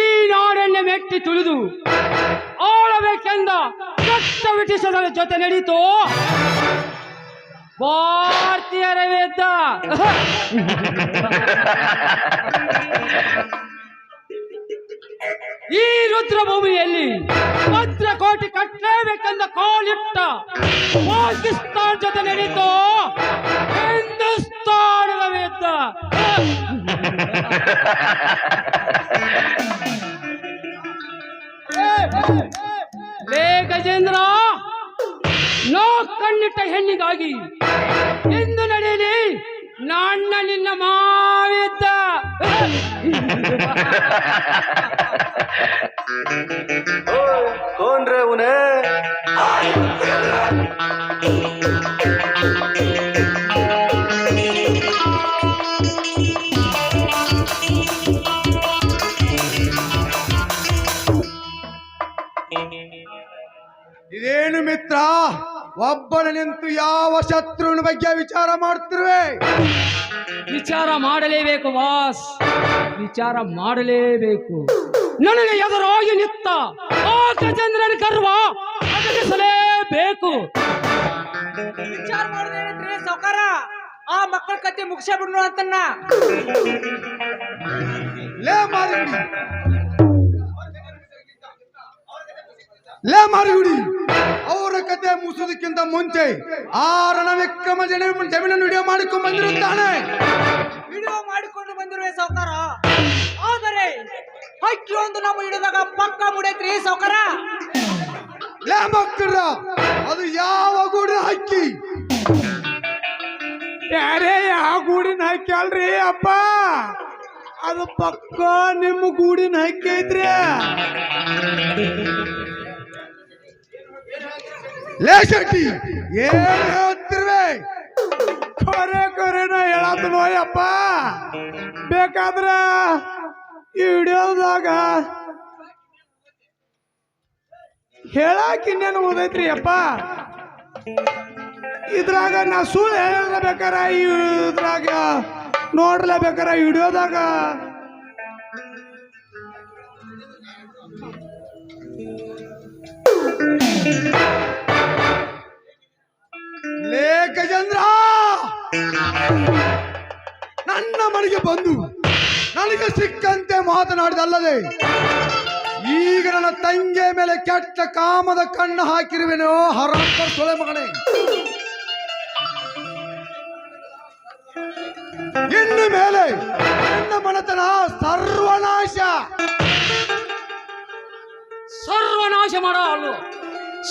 ಈ ನಾಡನ್ನ ಮೆಟ್ಟಿ ತುಳಿದು ಆಳಬೇಕೆಂದ ಕಷ್ಟ ಬ್ರಿಟಿಷರ ಜೊತೆ ನಡೀತು. ಭಾರತೀಯರ ವೇದ ಈ ರುದ್ರಭೂಮಿಯಲ್ಲಿ ಭದ್ರಕೋಟೆ ಕಟ್ಟಲೇಬೇಕೆಂದ ಕಾಲಿಟ್ಟ ಪಾಕಿಸ್ತಾನ ಜೊತೆ ನಡೀತು. ಹಿಂದೂಸ್ತಾನದ ವೇದ ಲೇ ಗಜೇಂದ್ರ ನೋ ಕಣ್ಣಿಟ್ಟ ಹೆಣ್ಣಿಗಾಗಿ ಎಂದು ನಡೆಯಲಿ ನಾಣ್ಣ ನಿನ್ನ ಮಾವಿದ್ದ. ಕೋನ್ರೆ ಅವನೇ. ಮಿತ್ರ. ಒಬ್ಬನ ನಿಂತು ಯಾವ ಶತ್ರುವಿನ ಬಗ್ಗೆ ವಿಚಾರ ಮಾಡ್ತಿರುವೆ? ವಿಚಾರ ಮಾಡಲೇಬೇಕು ಬಾಸ್. ವಿಚಾರ ಮಾಡಲೇಬೇಕು. ನನಗೆ ಎದುರಾಗಿ ನಿತ್ತ. ಆ ಗಜೇಂದ್ರನ ಕರ್ವ ಅಡಗಿಸಲೇಬೇಕು ವಿಚಾರ ಮಾಡಿದ್ರೆ ಸಾವುಕಾರ? ಆ ಮಕ್ಕಳ ಕತೆ ಮುಗಿಸೇ ಬಿಡ್ನು ಅಂತನ್ನ. ಲೇ ಲೇ ಮಾರಿಗುಡಿ ಅವರ ಕತೆ ಮುಸುದಕ್ಕಿಂತ ಮುಂಚೆ ಆ ರಣವಿಕ್ರಮ ಜನ ಜಮೀನನ್ನು ವಿಡಿಯೋ ಮಾಡಿಕೊಂಡು ಬಂದಿರುತ್ತಾನೆ. ವಿಡಿಯೋ ಮಾಡಿಕೊಂಡು ಬಂದಿರುವೆ ಸಾವುಕಾರ. ಆದರೆ ಹಕ್ಕಿ ಒಂದು ನಮ್ಮ ಹಿಡಿದಾಗ ಪಕ್ಕ ಮುಡೈತ್ರಿ ಸಾವುಕಾರ. ಲೇ ಮಕ್ಕಳ ಅದು ಯಾವ ಗೂಡಿನ ಹಕ್ಕಿ? ಯಾರೇ ಯಾವ ಗೂಡಿನ ಹಕ್ಕಿ ಅಲ್ರಿ ಅಪ್ಪ? ಅದು ಪಕ್ಕ ನಿಮ್ಮ ಗೂಡಿನ ಹಕ್ಕಿ ಐತ್ರಿ. ಲೇ ಶೆಟ್ಟಿ ಏನ್ ಕೊರೆ ಕೊರೆನ ಹೇಳತ್ ನೋಯಪ್ಪ. ಬೇಕಾದ್ರ ಈ ವಿಡಿಯೋದಾಗ ಹೇಳಕ್ ಇನ್ನೇನು ಓದೈತ್ರಿ ಅಪ್ಪ. ಇದ್ರಾಗ ನಾ ಸುಳ್ಳು ಹೇಳಲೇಬೇಕಾರ ಇದ್ರಾಗ ನೋಡ್ಲೇಬೇಕಾರ ವಿಡಿಯೋದಾಗ. ಲೇ ಮಾತನಾಡಿದಲ್ಲದೆ, ಈಗ ನನ್ನ ತಂಗಿಯ ಮೇಲೆ ಕೆಟ್ಟ ಕಾಮದ ಕಣ್ಣು ಹಾಕಿರುವೆನೋ? ಹರಂತ ಸೊಳೆ ಮಗನೇ. ಇನ್ನು ಮೇಲೆ ನನ್ನ ಮನತನ ಸರ್ವನಾಶ. ಸರ್ವನಾಶ ಮಾಡಲು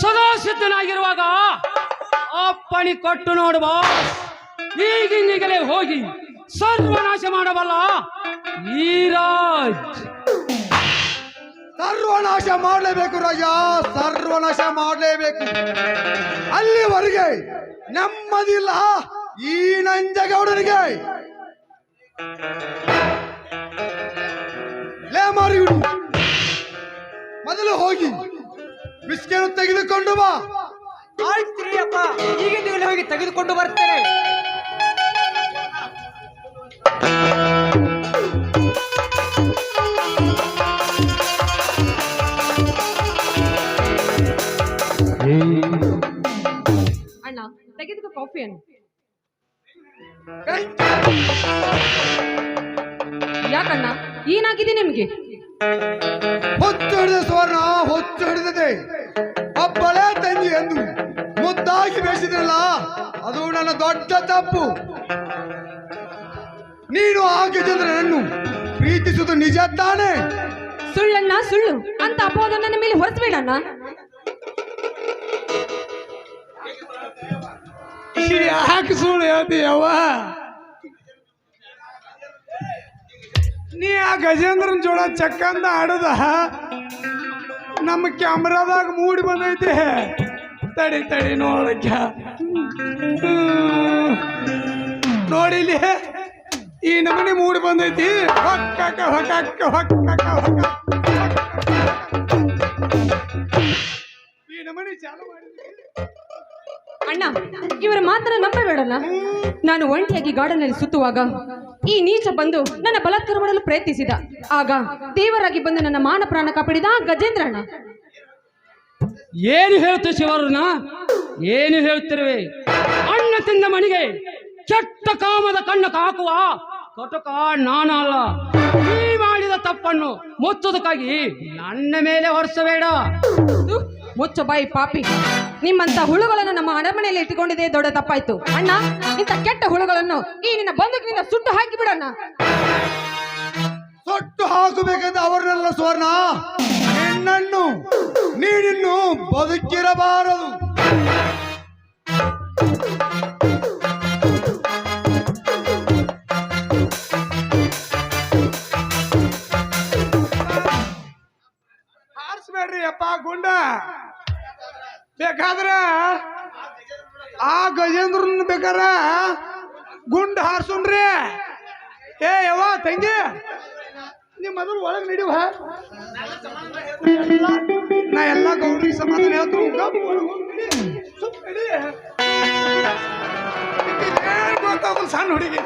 ಸದಾ ಸಿದ್ಧನಾಗಿರುವಾಗ ಅಪ್ಪಣಿ ಕೊಟ್ಟು ನೋಡುವ ಈಗಿಂದೀಗಲೇ ಹೋಗಿ ಸರ್ವನಾಶ ಮಾಡಬಲ್ಲ ಈರಾಜ್ ಸರ್ವನಾಶ ಮಾಡಲೇಬೇಕು ರಾಜ ಸರ್ವನಾಶ ಮಾಡಲೇಬೇಕು. ಅಲ್ಲಿವರೆಗೆ ನೆಮ್ಮದಿಲ್ಲ ಈ ನಂಜಗೌಡರಿಗೆ. ಲೇ ಮಾರಿಗುಡಿ ಮೊದಲು ಹೋಗಿ ಬಿಸ್ಕೆಯನ್ನು ತೆಗೆದುಕೊಂಡು ಬಾ. ಆಯ್ತ್ರಿ ಅಪ್ಪ ಈಗಿಂದ ಹೋಗಿ ತೆಗೆದುಕೊಂಡು ಬರ್ತೇನೆ ಕಾಫಿಯನ್ನು ಯಾಕಣ್ಣ? ಏನಾಗಿದೆ ನಿಮ್ಗೆ? ಹೊತ್ತು ಹಿಡಿದ ಸ್ವರ್ಣ ಹೊತ್ತು ಹಿಡಿದಿದೆ ಒಬ್ಬಳೇ ತಂಗಿ ಎಂದು ಮುದ್ದಾಗಿ ಬೆಳೆಸಿದ್ರಲ್ಲ ಅದು ನನ್ನ ದೊಡ್ಡ ತಪ್ಪು. ನೀನು ಆ ನನ್ನ ಪ್ರೀತಿಸುವುದು ನಿಜ ತಾನೆ. ಸುಳ್ಳಣ್ಣ ಸುಳ್ಳು. ಅಂತ ಅಪೋದನ್ನ ನನ್ನ ಮೇಲೆ ಹೊರಸ್ಬೇಡಣ್ಣ. ಯಾಕೆ ಸುಳ್ಳು ಹೇಳ್ತೀಯವ್ವ ನೀ ಆ ಗಜೇಂದ್ರನ ಜೋಳ ಚಕ್ಕಂದ ಆಡದ, ನಮ್ಮ ಕ್ಯಾಮ್ರಾದಾಗ ಮೂಡಿ ಬಂದೈತಿ. ತಡಿ ತಡಿ, ನೋಡಕ್ಕ. ನೋಡಿಲಿ ಈ ನಮನಿ ಮೂಡಿ ಬಂದೈತಿ. ಹೊಕ್ಕಕ್ಕ ಹೊಕ್ಕಕ್ಕ ಹೊಕ್ಕಕ್ಕ ಹೊಕ್ಕ ಈ ನಮನಿ ಚಾಲು ಮಾಡಿದ್ವಿ. ಅಣ್ಣ ಇವರ ಮಾತನ್ನ ನಂಬಬೇಡಣ್ಣ. ನಾನು ಒಂಟಿಯಾಗಿ ಗಾರ್ಡನ್ ಅಲ್ಲಿ ಸುತ್ತುವಾಗ ಈ ನೀಚ ಬಂದು ನನ್ನ ಬಲಾತ್ಕಾರ ಮಾಡಲು ಪ್ರಯತ್ನಿಸಿದ. ಆಗ ದೇವರಾಗಿ ಬಂದು ನನ್ನ ಮಾನ ಪ್ರಾಣ ಕಾಪಾಡಿದ ಗಜೇಂದ್ರ ಅಣ್ಣ ಏನು ಹೇಳ್ತೀವಿ ಶಿವರನ್ನ ಏನು ಹೇಳ್ತಿರುವೆ ಅಣ್ಣ ತಿಂದ ಮಣಿಗೆ ಕೆಟ್ಟ ಕಾಮದ ಕಣ್ಣು ಹಾಕುವ ಕಟಕ ನಾನಲ್ಲ ನೀ ಮಾಡಿದ ತಪ್ಪನ್ನು ಮುಚ್ಚೋದಕ್ಕಾಗಿ ನನ್ನ ಮೇಲೆ ಹೊರಸಬೇಡ. ಮುಚ್ಚ ಬಾಯಿ ಪಾಪಿ. ನಿಮ್ಮಂತ ಹುಳುಗಳನ್ನು ನಮ್ಮ ಅರಮನೆಯಲ್ಲಿ ಇಟ್ಟುಕೊಂಡಿದೆ ದೊಡ್ಡ ತಪ್ಪಾಯ್ತು. ಅಣ್ಣ, ಇಂಥ ಕೆಟ್ಟ ಹುಳುಗಳನ್ನು ಈ ನಿನ್ನ ಬಂದೂಕಿನಿಂದ ಸುಟ್ಟು ಹಾಕಿ ಬಿಡಣ್ಣ ಸುಟ್ಟು ಹಾಕಬೇಕಂತ ಅವರನ್ನೆಲ್ಲ ಸುವರ್ಣ. ನಿನ್ನನ್ನು, ನೀನಿನ್ನು ಬದುಕಿರಬಾರದು. ಹಾರಿಸ್ಬೇಡ್ರಿ ಅಪ್ಪ, ಗುಂಡ. ಬೇಕಾದ್ರ ಆ ಗಜೇಂದ್ರನ್ ಬೇಕಾರ ಗುಂಡ್ ಹಾರ್ಸುನ್ರಿ ಏ ಯವ್ವ, ತಂಗಿ ನಿಮ್ಮ ಮೊದಲು ಒಳಗೆ ನಡೀವ. ನಾ ಎಲ್ಲ ಗೌರಿ ಸಮಾಧಾನ ಗೊತ್ತಾಗಲ್ಲ ಸಣ್ಣ ಹುಡುಗಿ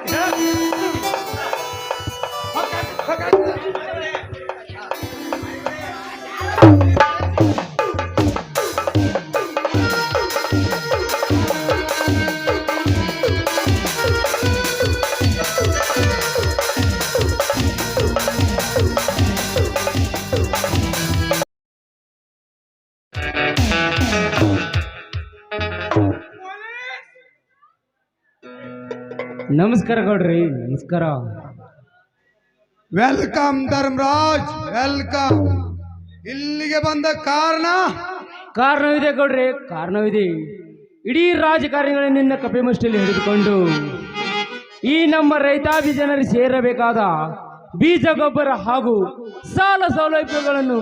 ನಮಸ್ಕಾರ ಕೊಡ್ರಿ ನಮಸ್ಕಾರ. ವೆಲ್ಕಮ್ ಧರ್ಮರಾಜ್ ವೆಲ್ಕಮ್ ಇಲ್ಲಿಗೆ ಬಂದ ಕಾರಣ? ಕಾರಣವಿದೆ ಕೊಡ್ರಿ ಕಾರಣವಿದೆ. ಇಡೀ ರಾಜಕಾರಣಿಗಳ ನಿನ್ನ ಕಪೆ ಮುಷ್ಟಿಯಲ್ಲಿ ಹಿಡಿದುಕೊಂಡು ಈ ನಮ್ಮ ರೈತಾಪಿ ಜನರು ಸೇರಬೇಕಾದ ಬೀಜ ಗೊಬ್ಬರ ಹಾಗೂ ಸಾಲ ಸೌಲಭ್ಯಗಳನ್ನು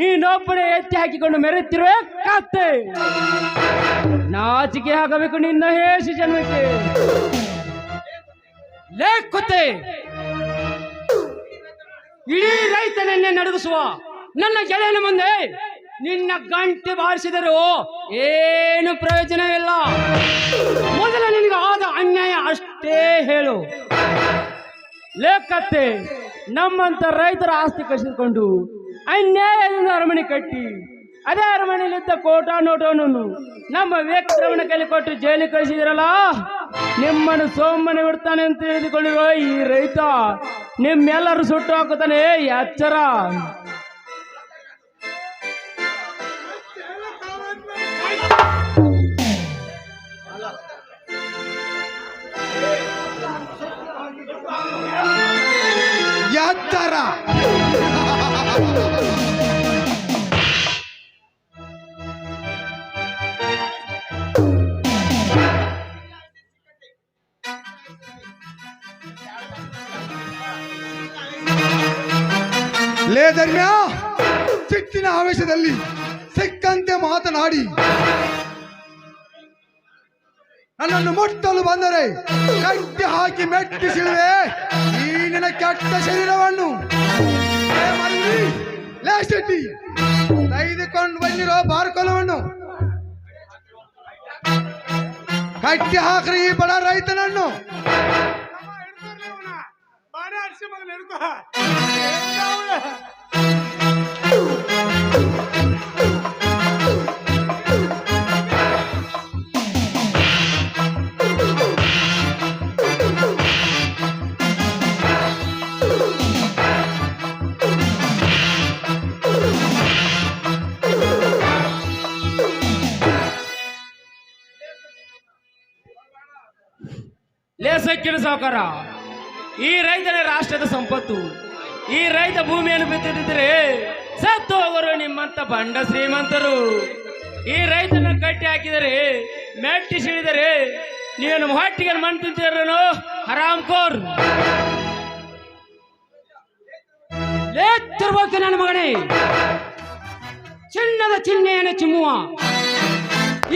ನೀನೊಬ್ಬನೇ ಎತ್ತಿ ಹಾಕಿಕೊಂಡು ಮೆರೆತಿರುವೆ ಕತ್ತೆ ನಾಚಿಕೆ ಆಗಬೇಕು ನಿನ್ನ ಹೇಸಿ ಜನ್ಮಕ್ಕೆ. ಲೇಖತೆ. ಇಡೀ ರೈತನನ್ನೇ ನಡುಗಿಸುವ ನನ್ನ ಗೆಳೆಯನ ಮುಂದೆ ನಿನ್ನ ಗಂಟೆ ಬಾರಿಸಿದರು ಏನು ಪ್ರಯೋಜನವಿಲ್ಲ. ಮೊದಲ ನಿನಗೆ ಆದ ಅನ್ಯಾಯ ಅಷ್ಟೇ ಹೇಳು. ಲೇಖತ್ತೆ ನಮ್ಮಂತ ರೈತರ ಆಸ್ತಿ ಕಸಿದುಕೊಂಡು ಅನ್ಯಾಯದಿಂದ ಅರಮನೆ ಕಟ್ಟಿ, ಅದೇ ಅರಮನೆಯಲ್ಲಿದ್ದ ಕೋಟಾ ನೋಟವನ್ನು ನಮ್ಮ ವ್ಯಕ್ತಿ ಕೈಲಿ ಕೊಟ್ಟು ಜೈಲಿಗೆ ಕಳಿಸಿದಿರಲ್ಲ? ನಿಮ್ಮನ್ನು ಸೋಮನೆ ಬಿಡ್ತಾನೆ ಅಂತ ತಿಳಿದುಕೊಳ್ಳುವ ಈ ರೈತ ನಿಮ್ಮೆಲ್ಲರೂ ಸುಟ್ಟು ಹಾಕುತ್ತಾನೆ ಎಚ್ಚರ ನನ್ನನ್ನು ಮುಟ್ಟಲು ಬಂದರೆ ಕಟ್ಟಿ ಹಾಕಿ ಮೆಟ್ಟಿಸಿಳುವೆ ಈ ನಿನ್ನ ಕೆಟ್ಟ ಶರೀರವನ್ನು ಲೇ ಮರಳಿ, ಲೇ ಶೆಟ್ಟಿ ತೆಗೆದುಕೊಂಡು ಬಂದಿರೋ ಬಾರ್ಕೊಲವನ್ನು ಕಟ್ಟಿ ಹಾಕ್ರಿ ಈ ಬಡ ರೈತನನ್ನು. ಬಾನೆ ಸಾವುಕಾರ ಈ ರೈತನೇ ರಾಷ್ಟ್ರದ ಸಂಪತ್ತು, ಈ ರೈತ ಭೂಮಿಯನ್ನು ಬಿತ್ತಿದ್ರೆ ಸತ್ತು ಹೋಗರು ನಿಮ್ಮಂತ ಬಂಡ ಶ್ರೀಮಂತರು. ಈ ರೈತನ ಕಟ್ಟಿ ಹಾಕಿದರೆ, ಮೆಟ್ಟಿ ಸಿಡಿದರೆ, ನೀನು ಹೊಟ್ಟಿಗೆ ತಿಂತಿರನು, ಹರಾಮ್ ಕೋರ್. ಲೇತಿರ್ಬೇಕು ನನ್ನ ಮಗನೇ. ಚಿನ್ನದ ಚಿಹ್ನೆಯನ್ನು ಚಿಮ್ಮುವ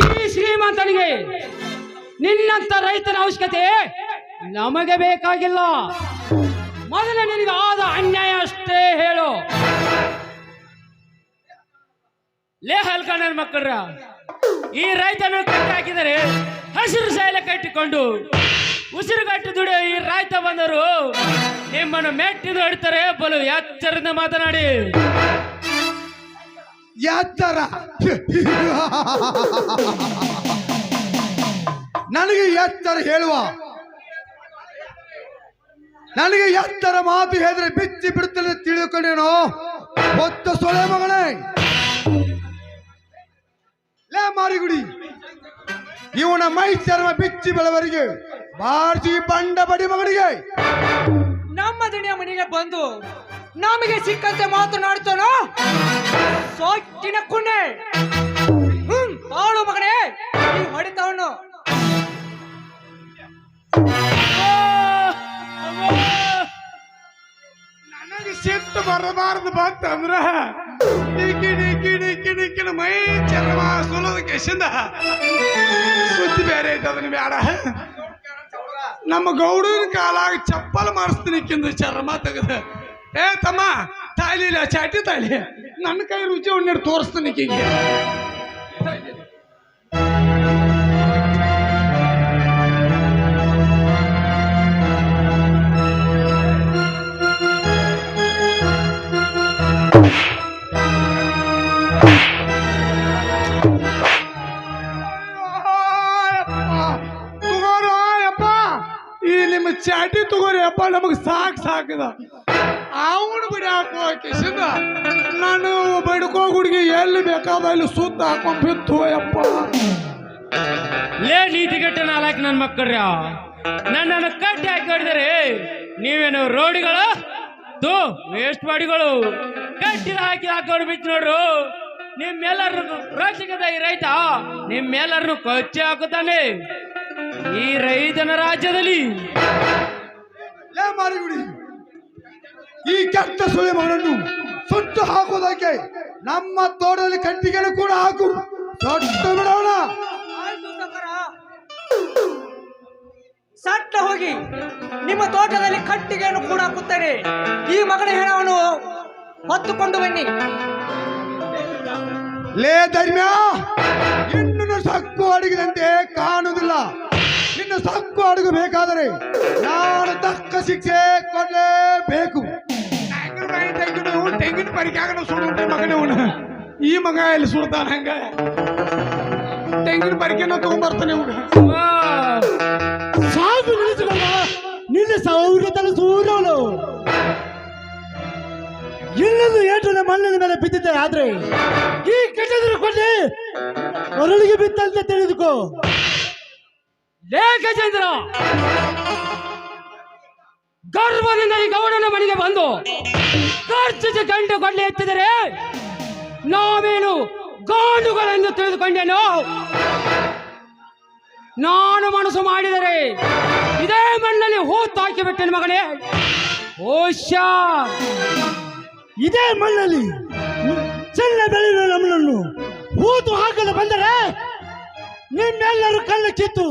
ಈ ಶ್ರೀಮಂತನಿಗೆ ನಿನ್ನಂತ ರೈತನ ಅವಶ್ಯಕತೆ ನಮಗೆ ಬೇಕಾಗಿಲ್ಲ. ಮೊದಲ ನಿನಗೆ ಆದ ಅನ್ಯಾಯ ಅಷ್ಟೇ ಹೇಳು. ಲೇ ಹಲ್ಕ ನನ್ನ ಮಕ್ಕಳ್ರ, ಈ ರೈತನ ಕಟ್ಟಾಕಿದರೆ ಹಸಿರು ಸೈಲ ಕಟ್ಟಿಕೊಂಡು ಉಸಿರುಗಟ್ಟು ದುಡಿಯೋ ಈ ರೈತ ಬಂದರು. ನಿಮ್ಮನ್ನು ಮೆಟ್ಟಿದು ನೋಡ್ತಾರೆ ಬಲು ಎಚ್ಚರದಿಂದ ಮಾತನಾಡಿ. ಎತ್ತರ. ನನಗೆ ಎತ್ತರ ಹೇಳುವ. ನನಗೆ ಎತ್ತರ ಮಾತು ಹೇಳಿದ್ರೆ ಬಿಚ್ಚಿ ಬಿಡುತ್ತೆ ತಿಳಿದುಕೊಂಡೇನು ಹೊತ್ತ ಸೊಳೆ ಮಗಳೇ ಲೇ ಮಾರಿಗುಡಿ, ಇವನ ಮೈ ಚರ್ಮ ಬಿಚ್ಚಿ ಬೆಳವರಿಗೆ ಬಾರ್ಜಿ ಬಂಡ ಬಡಿ ಮಗಳಿಗೆ ನಮ್ಮ ದಿಣಿಯ ಮನೆಗೆ ಬಂದು ನಮಗೆ ಸಿಕ್ಕಂತೆ ಮಾತನಾಡ್ತಾನೋ ಸೊಕ್ಕಿನ ಕುಣೆ ಹ್ಮ್ ತಾಳು ಮಗನೇ Thank ಹೊಡಿತವನು ಸಿಟ್ಟು ಬರಬಾರದು ಬಂತಂದ್ರ ಅಂದ್ರ. ಮೈ ಚರ್ಮ ಸುಲದ ಕೆಸಿಂದ ಸುದ್ದಿ ಬೇರೆ ಐತೆ ಅದನ್ನ ಬೇಡ ನಮ್ಮ ಗೌಡನ ಕಾಲಾಗ ಚಪ್ಪಲ್ ಮಾಡಿಸ್ತೀನಿ ಕಿಂದ ಚರ್ಮ ತೆಗೆದ. ಏ ತಮ್ಮ, ತಾಯಿಲಿ ಚಾಟಿ ತಾಲಿ ನನ್ನ ಕೈ ರುಚಿ ಉಣ್ಣೆ ತೋರಿಸ್ತೀನಿ ಈಕಿಗೆ. ನಮಗೆ ಸಾಕು ಸಾಕದ ಅವನು ಬಿಡಿ ಹಾಕುವ ಕಿಸಿಂದ ನಾನು ಬಡ್ಕೋ ಹುಡುಗಿ ಎಲ್ಲಿ ಬೇಕಾದ ಅಲ್ಲಿ ಸುತ್ತ ಹಾಕೊಂಡ್ ಬಿತ್ತು ಅಪ್ಪ ಲೇ ನೀತಿಗೆಟ್ಟ ನಾಲ್ಕು ನನ್ನ ಮಕ್ಕಳ್ರಿ. ನನ್ನನ್ನು ಕಟ್ಟಿ ಹಾಕಿ ಹೊಡಿದರೆ, ನೀವೇನು ರೋಡಿಗಳು? ತೂ ವೇಸ್ಟ್ ಬಾಡಿಗಳು. ಕಟ್ಟಿ ಹಾಕಿ ಹಾಕೊಂಡು ಬಿಚ್ಚು ನೋಡ್ರು. ನಿಮ್ಮೆಲ್ಲರೂ ರಕ್ಷಕದ ಈ ರೈತ ನಿಮ್ಮೆಲ್ಲರನ್ನು ಕಚ್ಚಿ ಹಾಕುತ್ತಾನೆ. ಈ ರೈತನ ರಾಜ್ಯದಲ್ಲಿ ಮಾರಿಗುಡಿ ಈ ಕೆಟ್ಟ ಸುಳಿ ಮಗನನ್ನು ಸುಟ್ಟು ಹಾಕೋದಕ್ಕೆ ನಮ್ಮ ತೋಟದಲ್ಲಿ ಕಟ್ಟಿಗೆನು ಕೂಡ ಹಾಕು. ಸುಟ್ಟು ಬಿಡೋಣ. ಸಟ್ಟ ಹೋಗಿ ನಿಮ್ಮ ತೋಟದಲ್ಲಿ ಕಟ್ಟಿಗೆಯನ್ನು ಕೂಡ ಹಾಕುತ್ತೇನೆ. ಈ ಮಗನ ಹೆಣವನ್ನು ಹೊತ್ತುಕೊಂಡು ಬನ್ನಿ. ಲೇ ಧರ್ಮ್ಯ ಇನ್ನು ಸಕ್ಕು ಅಡಗಿದಂತೆ ಕಾಣುವುದಿಲ್ಲ. ಇನ್ನು ಸಂಕು ಅಡುಗೆ ಬೇಕಾದರೆ ನಾನು ತಕ್ಕ ಶಿಕ್ಷೆ ಕೊಡಲೇಬೇಕು. ತೆಂಗಿನ ಪರಿಕಾಗನ ಸುಡುತ್ತೆ ಮಗನ ಇವನು ಈ ಮಗ ಎಲ್ಲಿ ಸುಡ್ತಾನ ಹಂಗ? ತೆಂಗಿನ ಪರಿಕೆನ ತಗೊಂಡ್ಬರ್ತಾನೆ ವಾ, ಸಾಕು ನಿಲ್ಲಿಸಿಕೊಂಡ ನಿನ್ನ ಸೌರ್ಯದಲ್ಲಿ ಸೂರ್ಯವನು. ಇಲ್ಲೊಂದು ಏಟು ಮಣ್ಣಿನ ಮೇಲೆ ಬಿದ್ದಿದ್ದೆ ಆದ್ರೆ ಈ ಕೆಟ್ಟದ್ರು ಕೊಡ್ಲಿ ಅರಳಿಗೆ ಬಿತ್ತಂತೆ ತಿಳಿದುಕೋ. ಲೇ ಗಜೇಂದ್ರ ಗರ್ವದಿಂದ ಈ ಗೌಡನ ಮನೆಗೆ ಬಂದು ಖರ್ಚು ಗಂಡು ಕೊಡ್ಲಿ ಎತ್ತಿದರೆ ನಾವೇನು ಗಾಂಡುಗಳೆಂದು ತಿಳಿದುಕೊಂಡೇನು? ನಾನು ಮನಸ್ಸು ಮಾಡಿದರೆ ಇದೇ ಮಣ್ಣಲ್ಲಿ ಹೂತು ಹಾಕಿಬಿಟ್ಟೆನು ಮಗನೇ ಓಶ ಇದೇ ಮಣ್ಣಲ್ಲಿ ಚೆನ್ನ ಬೆಳೆಯುವ ನಮ್ಮನ್ನು ಹೂತು ಹಾಕಲು ಬಂದರೆ ನಿಮ್ಮೆಲ್ಲರೂ ಕಲ್ಲು ಕಿತ್ತು.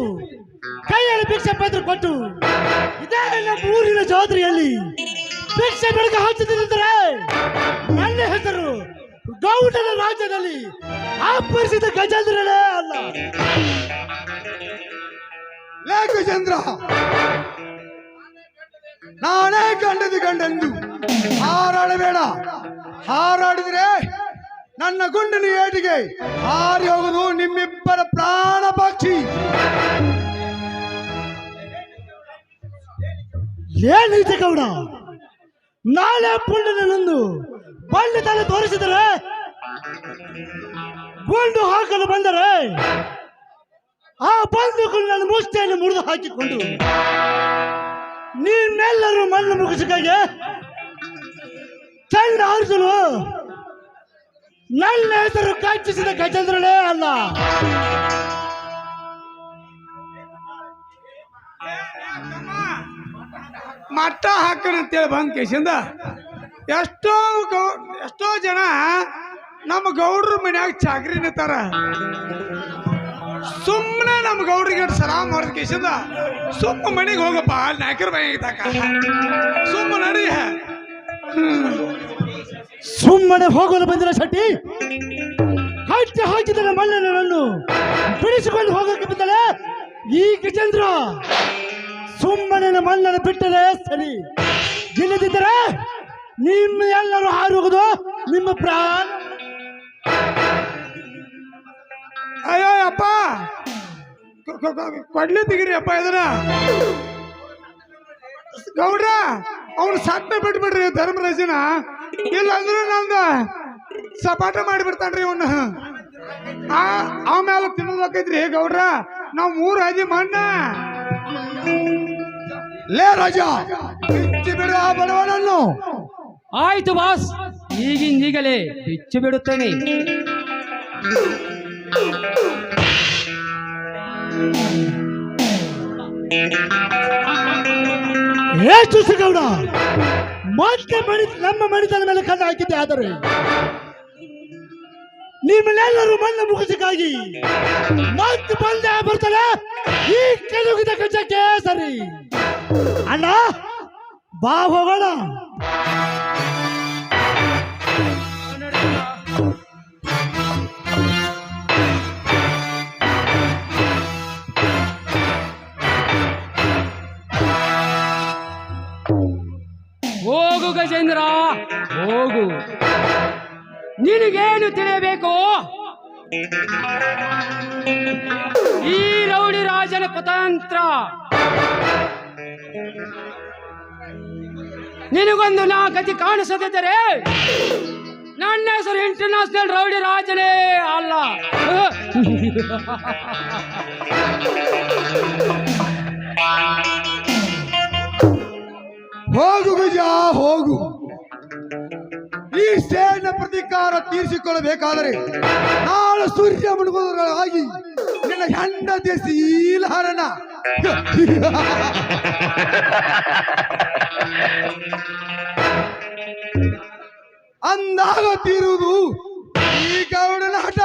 ಕೈಯಲ್ಲಿ ಭಿಕ್ಷೆ ಪತ್ರ ಕೊಟ್ಟು, ಇದೇ ನಮ್ಮ ಊರಿನ ಜಾತ್ರೆಯಲ್ಲಿ ಭಿಕ್ಷೆ ಬೆಳಗ್ಗೆ ಹಚ್ಚುತ್ತಿದ್ದರೆ, ನನ್ನ ಹೆಸರು ಗೌಡನ ರಾಜ್ಯದಲ್ಲಿ ಆಪರಿಸಿದ ಗಜೇಂದ್ರನೇ ಅಲ್ಲ. ಲೇ ಗಜೇಂದ್ರ, ನಾನೇ ಕಂಡದು ಕಂಡೆಂದು ಹಾರಾಡಬೇಡ. ಹಾರಾಡಿದ್ರೆ ನನ್ನ ಗುಂಡಿನ ಏಟಿಗೆ ಹಾರಿ ಹೋಗುದು ನಿಮ್ಮಿಬ್ಬರ ಪ್ರಾಣ ಪಕ್ಷಿ ಏನೈತೆ ಗೌಡ? ನಾಳೆ ನಂದು ಬಳ್ಳಿ ತಲೆ ತೋರಿಸಿದರೆ, ಗುಂಡು ಹಾಕಲು ಬಂದರೆ, ಆ ಬಂದು ನನ್ನ ಮುಷ್ಟಿಯನ್ನು ಮುರಿದು ಹಾಕಿಕೊಂಡು ನೀನ್ನೆಲ್ಲರೂ ಮಣ್ಣು ಮುಗಿಸಿಕಾಗೆ ಚಂಡ ಹರಿಸಲು ನನ್ನ ಹೆಸರು ಕಾಚಿಸಿದ ಗಜೇಂದ್ರನೇ ಅಲ್ಲ. ಮಟ್ಟ ಹಾಕಣ ಅಂತೇಳಿ ಬಂದ ಕೇಸಿಂದ ಎಷ್ಟೋ ಗೌ, ಎಷ್ಟೋ ಜನ ನಮ್ಮ ಗೌಡ್ರ ಮನ್ಯಾಗ ಚಾಕ್ರಿ ನಿಂತಾರ. ಸುಮ್ಮನೆ ನಮ್ಮ ಗೌಡ್ರಿಗೆ ಸಲಾಮ್ ಮಾಡಿದ ಕೇಸಿಂದ ಸುಮ್ಮ ಮನೆಗೆ ಹೋಗಪ್ಪ, ಅಲ್ಲಿ ನಾಯಕರ ಸುಮ್ಮನೆ ಸುಮ್ಮ ನಡಿ. ಸುಮ್ಮನೆ ಹೋಗಲು ಬಂದಿರ ಶೆಟ್ಟಿ. ಕಟ್ಟಿ ಹಾಕಿದ ಮಣ್ಣನ್ನು ಬಿಡಿಸಿಕೊಂಡು ಹೋಗಕ್ಕೆ ಬಿದ್ದಳೆ ಈ ಗಜೇಂದ್ರ ಸುಮ್ಮನೆ ಮಣ್ಣನ್ನು ಬಿಟ್ಟರೆ ಸರಿ. ಇಲ್ಲದಿದ್ದರೆ ನಿಮ್ಮ ಎಲ್ಲರೂ ಹಾರುವುದು ನಿಮ್ಮ ಪ್ರಾಣ. ಅಯ್ಯೋ, ಅಪ್ಪ. ಕೊಡ್ಲಿ ತೆಗಿರಿ ಅಪ್ಪ ಇದನ್ನ. ಗೌಡ್ರ, ಅವ್ನು ಸತ್ತ ಬಿಟ್ಬಿಡ್ರಿ ಧರ್ಮರಾಜನ. ಇಲ್ಲ ಅಂದ್ರೆ ನಂದ ಸಪಾಟ ಮಾಡಿಬಿಡ್ತಾನ್ರಿ ಅವನ್ನ ಆಮೇಲೆ ತಿನ್ನೋದಕ್ಕೈತ್ರಿ ಗೌಡ್ರ. ನಾವ್ ಮೂರ್ ಹಜಿ ಮಣ್ಣ. ಲೇ ರಾಜ ಬಿಚ್ಚಿ ಬಿಡು ಆ ಬಡವನನ್ನು. ಆಯ್ತು ಬಾಸ್ ಈಗಿಂದೀಗಲೇ ಬಿಚ್ಚು ಬಿಡುತ್ತೇನೆ. ಏ ಸಿಗೌಡ ಮತ್ತೆ ಮಣಿ ನಮ್ಮ ಮಣಿತನ ಮೇಲೆ ಕಣ್ಣು ಹಾಕಿದ್ದೆ ಆದರೆ ನಿಮ್ಮನ್ನೆಲ್ಲರೂ ಮಣ್ಣು ಮುಗಿಸಿಗಾಗಿ ಮತ್ತೆ ಬಂದೆ ಬರ್ತಾರೆ ಈ ಕೆಳಗಿದ ಕಜಕ್ಕೆ ಸರಿ. ಅಣ್ಣ, ಬಾ ಹೋಗೋಣ. ಹೋಗು ಗಜೇಂದ್ರ, ಹೋಗು. ನಿನಗೇನು ತಿಳಿಯಬೇಕು? ಈ ರೌಡಿ ರಾಜನ ಕುತಂತ್ರ. ನಿನಗೊಂದು ನಾ ಗತಿ ಕಾಣಿಸದಿದ್ದರೆ ನನ್ನ ಹೆಸರು ಇಂಟರ್ನ್ಯಾಷನಲ್ ರೌಡಿ ರಾಜನೇ ಅಲ್ಲ. ಹೋಗು ಬಿಜಾ, ಹೋಗು. ಈ ಸೇನ ಪ್ರತೀಕಾರ ತೀರಿಸಿಕೊಳ್ಳಬೇಕಾದರೆ ನಾಳೆ ಸೂರ್ಯ ಮುಳುಗುವುದರೊಳಗಾಗಿ ನಿನ್ನ ಹೆಂಡತಿ ಶೀಲಹರಣ ಅಂದಾಗ ತೀರುವುದು ಈ ಗೌಡನ ಹಠ.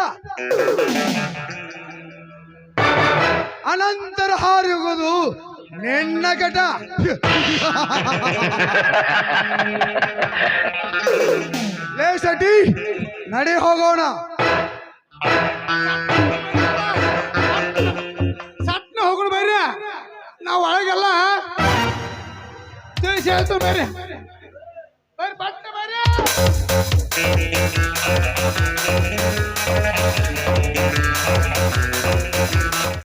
ಅನಂತರ ಹಾರಿ ಹೋಗೋದು ನಿನ್ನ ಘಟ ಲೇ ಸಟಿ ನಡಿ ಹೋಗೋಣ. ಸಟ್ನ ಹೋಗೋಣ ಬೇರೆ. ನಾವು ಒಳಗೆಲ್ಲ ತಿಳಿಸಿ ಹೇಳ್ತೀವಿ ಬೇರೆ. ಬೇರೆ ಪಟ್ಟ ಬರ್ರಿ